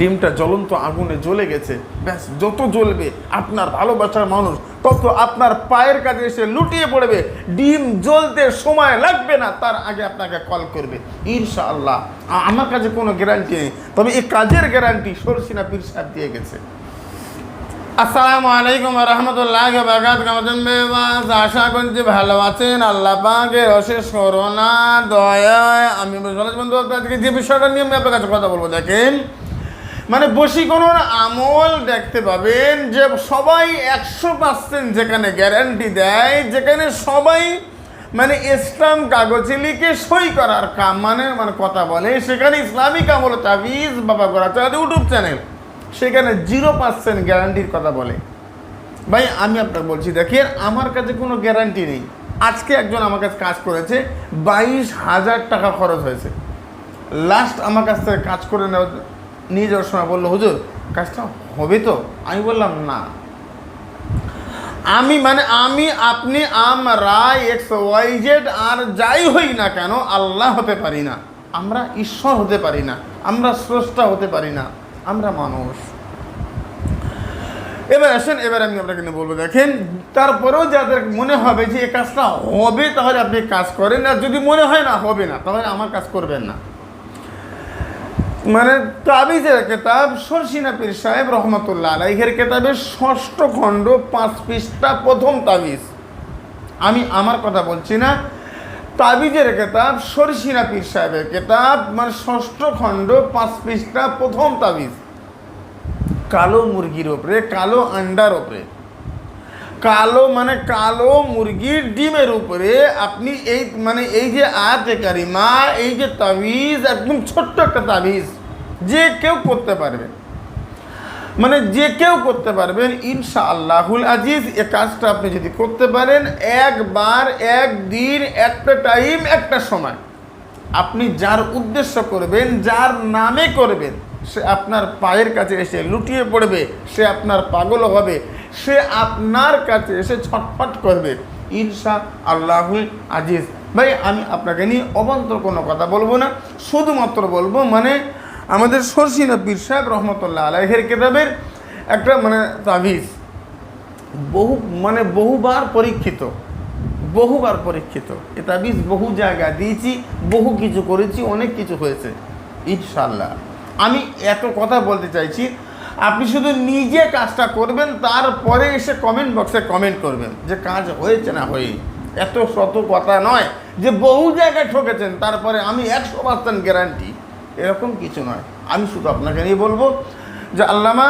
ডিমটা জ্বলন্ত আগুনে জ্বলে গেছে। ব্যাস, যত জ্বলবে আপনার ভালোবাসার মানুষ, তত আপনার পায়ের কাছে এসে লুটিয়ে পড়বে। ডিম জ্বলতে সময় লাগবে না, তার আগে আপনাকে কল করবে। ইনশাআল্লাহ। আ- আমার কাছে কোনো গ্যারান্টি নেই। তবে এই কাজের গ্যারান্টি সরসিনা পীর সাহেব দিয়ে গেছে। আসসালামু আলাইকুম রহমতুল্লাহ আশা করছি ভালো আছেন। আল্লাহ পাকের অশেষ করোনা দয়ায়। আমি বন্ধু, আজকে যে বিষয়টা নিয়ে আমি আপনার কাছে কথা বলব, দেখেন মানে বসি বশীকরণ আমল দেখতে পাবেন যে সবাই একশো পার্সেন্ট যেখানে গ্যারান্টি দেয়, যেখানে সবাই মানে ইসলাম কাগজে লিখে সই করার কাম মানে মানে কথা বলে। সেখানে ইসলামিক আমল তাবিজ, বাবা চালাতে ইউটিউব চ্যানেল সেখানে জিরো পার্সেন্ট গ্যারান্টির কথা বলে। ভাই, আমি আপনাকে বলছি, দেখেন, আমার কাছে কোনো গ্যারান্টি নেই। আজকে একজন আমার কাছে কাজ করেছে, বাইশ হাজার টাকা খরচ হয়েছে। লাস্ট আমার কাছ থেকে কাজ করে নেওয়া নিয়ে যাওয়ার সময় বলল, হুজুর, কাজটা হবে তো? আমি বললাম, না। আমি মানে আমি, আপনি, আমরা এক্স ওয়াই জেড আর যাই হই না কেন, আল্লাহ হতে পারি না। আমরা ঈশ্বর হতে পারি না। আমরা স্রষ্টা হতে পারি না। আমরা মানুষ। এবার আসেন, এবার আমি আপনাকে বলব, দেখেন, তারপরেও যাদের মনে হবে যে এই কাজটা হবে, তাহলে আপনি কাজ করেন আর যদি মনে হয় না, হবে না, তাহলে আমার কাজ করবেন না। মানে তাবিজের কেতাব সরসিনা পীর সাহেব রহমতুল্লাহ আলাইহের কেতাবের ষষ্ঠ খণ্ড পাঁচ পৃষ্ঠা প্রথম তাবিজ। আমি আমার কথা বলছি না, তাবিজের কেতাব সরসিনা পীর সাহেবের কেতাব মানে ষষ্ঠ খণ্ড পাঁচ পৃষ্ঠা প্রথম তাবিজ। কালো মুরগির ওপরে কালো আন্ডার ওপরে কালো মানে কালো মুরগির ডিমের উপরে আপনি এই মানে এই যে আয়াতে কারিমা, এই যে তাবিজ, একদম ছোট্ট একটা তাবিজ। যে কেউ করতে পারবে। মানে যে কেউ করতে পারবেন ইনশা আল্লাহুল আজিজ, এ কাজটা আপনি যদি করতে পারেন, একবার, একদিন, একটা টাইম, একটা সময়। আপনি যার উদ্দেশ্য করবেন, যার নামে করবেন, সে আপনার পায়ের কাছে এসে লুটিয়ে পড়বে, সে আপনার পাগল হবে, সে আপনার কাছে এসে ছটফট করবে ইনশা আল্লাহুল আজিজ। ভাই, আমি আপনাকে নিয়ে অবান্তর কোনো কথা বলব না, শুধুমাত্র বলব মানে আমাদের সরসিনা পীর সাহেব রহমতুল্লাহ আলাইহের কেতাবের একটা মানে তাবিজ। বহু মানে বহুবার পরীক্ষিত। বহুবার পরীক্ষিত। এ তাবিজ বহু জায়গায় দিয়েছি, বহু কিছু করেছি, অনেক কিছু হয়েছে। ইনশাল্লাহ আমি এত কথা বলতে চাইছি, আপনি শুধু নিজে কাজটা করবেন, তারপরে এসে কমেন্ট বক্সে কমেন্ট করবেন যে কাজ হয়েছে না হয়ে এত শত কথা নয় যে বহু জায়গায় ঠকেছেন, তারপরে আমি একশো পার্সেন্ট গ্যারান্টি এরকম কিছু নয়। আমি শুধু আপনাকে নিয়ে বলব যে আল্লামা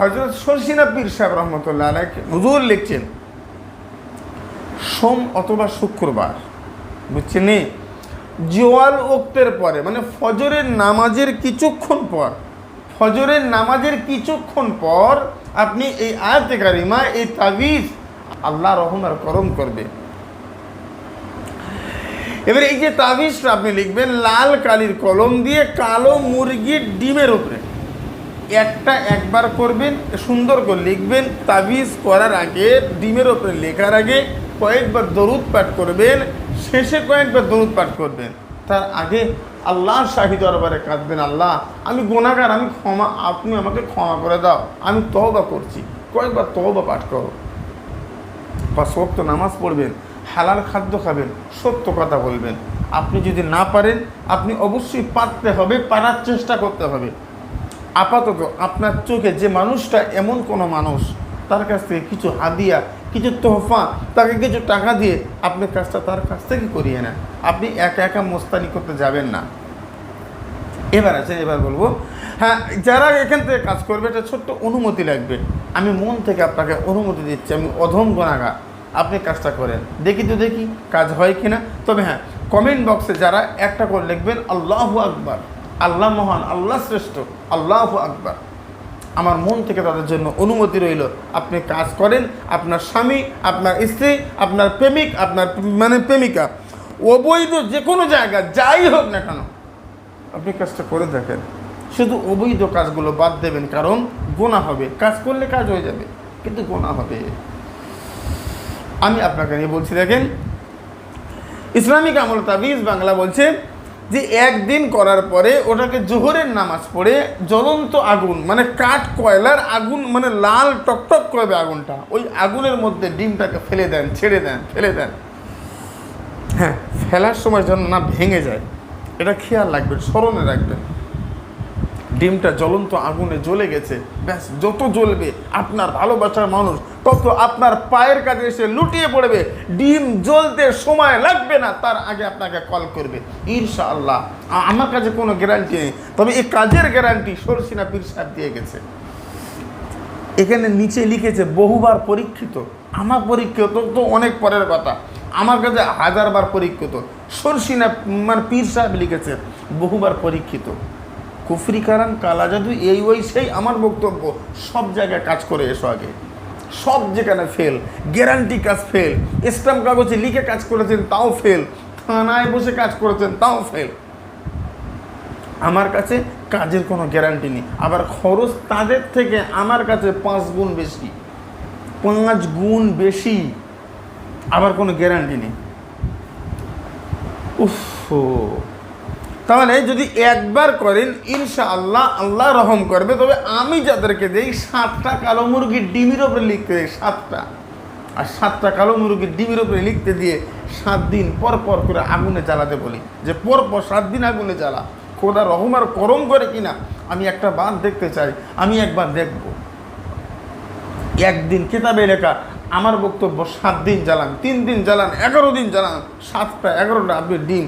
হজরত সরসিনা পীর সাহেব রহমতুল্লাহ আলাইহ হুজুর লিখছেন, সোম অথবা শুক্রবার, বুঝছেন জোয়াল ওক্তের পরে মানে ফজরের নামাজের কিছুক্ষণ পর, ফজরের নামাজের কিছুক্ষণ পর আপনি এই আয়াতে কারিমা, এই তাবিজ আল্লাহ রহম আর করম করবে। এবার এই যে তাবিজটা আপনি লিখবেন, লাল কালির কলম দিয়ে কালো মুরগির ডিমের উপরে। একটা একবার করবেন, সুন্দর করে লিখবেন, তাবিজ করার আগে, ডিমের ওপরে লেখার আগে কয়েকবার দরুদ পাঠ করবেন, শেষে কয়েকবার দরুদ পাঠ করবেন। তার আগে আল্লাহ শাহি দরবারে কাঁদবেন, আল্লাহ, আমি গোনাগার আমি ক্ষমা, আপনি আমাকে ক্ষমা করে দাও, আমি তহবা করছি, কয়েকবার তহবা পাঠ করো। বা সত্য নামাজ পড়বেন হালাল খাদ্য খাবেন, সত্য কথা বলবেন। আপনি যদি না পারেন, আপনি অবশ্যই পারতে হবে, পারার চেষ্টা করতে হবে। আপাতত আপনার চোখে যে মানুষটা এমন কোনো মানুষ, তার কাছ থেকে কিছু হাদিয়া, কিছু তোহফা, তাকে কিছু টাকা দিয়ে আপনি কাজটা তার কাছ থেকে করিয়ে নেন। আপনি একা একা মোস্তানি করতে যাবেন না। এবার আছে, এবার বলব হ্যাঁ যারা এখান থেকে কাজ করবে, এটা ছোট্ট অনুমতি লাগবে। আমি মন থেকে আপনাকে অনুমতি দিচ্ছি, আমি অধম গণাগা আপনি কাজটা করেন। দেখি তো দেখি কাজ হয় কি না তবে হ্যাঁ কমেন্ট বক্সে যারা একটা করে লিখবেন, আল্লাহ আকবার, আল্লাহ মহান, আল্লাহ শ্রেষ্ঠ, আল্লাহ আকবার। আমার মন থেকে তাদের জন্য অনুমতি রইল, আপনি কাজ করেন, আপনার স্বামী, আপনার স্ত্রী, আপনার প্রেমিক, আপনার মানে প্রেমিকা, অবৈধ যে কোনো জায়গা, যাই হোক না কেন, আপনি কাজটা করে দেখেন। শুধু অবৈধ কাজগুলো বাদ দেবেন, কারণ গোনা হবে। কাজ করলে কাজ হয়ে যাবে, কিন্তু গোনা হবে। আমি আপনাকে নিয়ে বলছি, দেখেন, ইসলামিক আমল তাবিজ বাংলা বলছে যে একদিন করার পরে ওটাকে জোহরের নামাজ পড়ে জ্বলন্ত আগুন মানে কাঠ কয়লার আগুন মানে লাল টকটক করবে আগুনটা। ওই আগুনের মধ্যে ডিমটাকে ফেলে দেন, ছেড়ে দেন, ফেলে দেন। হ্যাঁ ফেলার সময় যেন না ভেঙে যায়, এটা খেয়াল রাখবেন, স্মরণে রাখবেন। ডিমটা জ্বলন্ত আগুনে জ্বলে গেছে, ব্যাস, যত জ্বলবে, আপনার ভালোবাসার মানুষ তত আপনার পায়ের কাছে এসে লুটিয়ে পড়বে। ডিম জ্বলতে সময় লাগবে না, তার আগে আপনাকে কল করবে। ইনশাআল্লাহ। আ- আমার কাছে কোনো গ্যারান্টি নেই। তবে এই কাজের গ্যারান্টি সরসিনা পীর সাহেব দিয়ে গেছে। এখানে নিচে লিখেছে, বহুবার পরীক্ষিত। আমার পরীক্ষিত তো অনেক পরের কথা। আমার কাছে হাজারবার পরীক্ষিত। সরসিনা মানে পীর সাহেব লিখেছে, বহুবার পরীক্ষিত। কুফরি কারান, কালা জাদু, এই ওই সেই আমার বক্তব্য। সব জায়গায় কাজ করে এসো আগে। সব যেখানে ফেল গ্যারান্টি কাজ ফেল স্ট্যাম্প কাগজে লিখে কাজ করেছেন তাও ফেল থানায় বসে কাজ করেছেন তাও ফেল আমার কাছে কাজের কোনো গ্যারান্টি নেই। আবার খরচ তাদের থেকে আমার কাছে পাঁচ গুণ বেশি। পাঁচ গুণ বেশি আবার কোনো গ্যারান্টি নেই। উফ তাহলে যদি একবার করেন ইনশা আল্লাহ আল্লাহ রহম করবে। তবে আমি যাদেরকে দিই, সাতটা কালো মুরগির ডিমির ওপরে লিখতে দিই, সাতটা। আর সাতটা কালো মুরগির ডিমির ওপরে লিখতে দিয়ে সাত দিন পর পর করে আগুনে জ্বালাতে বলি। যে পর পর সাত দিন আগুনে জ্বালা। খোদা রহম আর করম করে কিনা, আমি একটা বাঁধ দেখতে চাই, আমি একবার দেখব। একদিন কেতাবে লেখা, আমার বক্তব্য, সাত দিন জ্বালান, তিন দিন জ্বালান, এগারো দিন জ্বালান, সাতটা, এগারোটা আপনি ডিম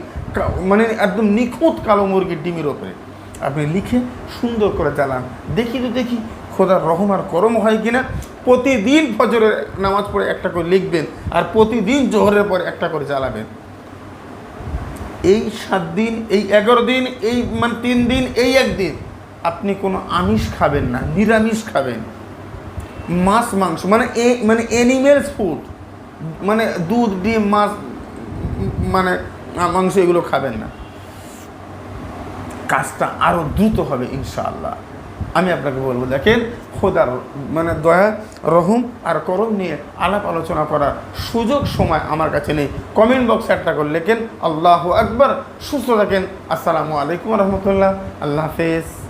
মানে একদম নিখুঁত কালো মুরগির ডিমের ওপরে। আপনি লিখে সুন্দর করে জ্বালান দেখি তো দেখি খোদার রহম আর করম হয় কিনা। প্রতিদিন ফজরের নামাজ পড়ে একটা করে লিখবেন আর প্রতিদিন জোহরের পরে একটা করে জ্বালাবেন এই সাত দিন, এই এগারো দিন, এই মানে তিন দিন, এই একদিন আপনি কোনো আমিষ খাবেন না, নিরামিষ খাবেন। মাছ, মাংস মানে এ মানে অ্যানিমেলস ফুড মানে দুধ, ডিম, মাছ মানে মাংস এগুলো খাবেন না। কাজটা আরও দ্রুত হবে, ইনশাআল্লাহ। আমি আপনাকে বলব, দেখেন, খোদার মানে দয়া, রহম আর করম নিয়ে আলাপ আলোচনা করার সুযোগ সময় আমার কাছে নেই। কমেন্ট বক্সে একটা করে লেখেন, আল্লাহ আকবর, সুস্থ থাকেন। আসসালামু আলাইকুম রহমতুল্লাহ। আল্লাহ হাফেজ।